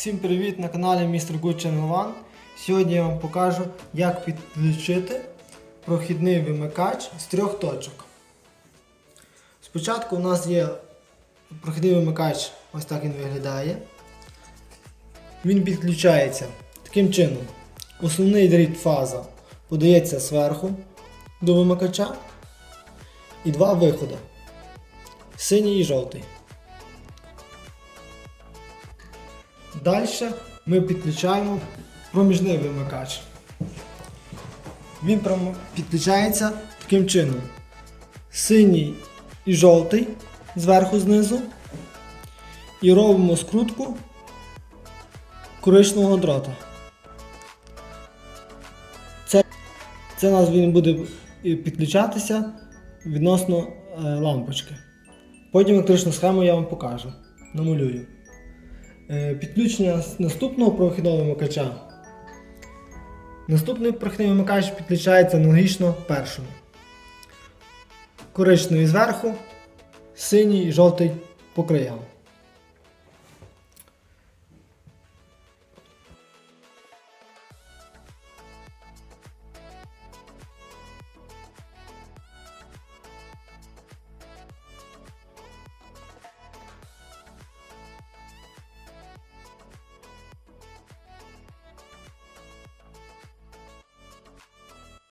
всім привіт на каналі Mr. Good Channel. Сьогодні я вам покажу, як підключити прохідний вимикач з трьох точок. Спочатку у нас є прохідний вимикач, ось так він виглядає. Він підключається таким чином. Основний дріт фаза подається зверху до вимикача і два виходи. Синій і жовтий. Далі ми підключаємо проміжний вимикач. Він підключається таким чином. Синій і жовтий зверху знизу. І робимо скрутку коричневого дрота. Це, це нас він буде підключатися відносно е, лампочки. Потім електричну схему я вам покажу. Намалюю. Е, Підключення наступного прохідного вимикача. Наступний прохідний вимикач підключається аналогічно першому. Коричневий зверху, синій і жовтий по краям.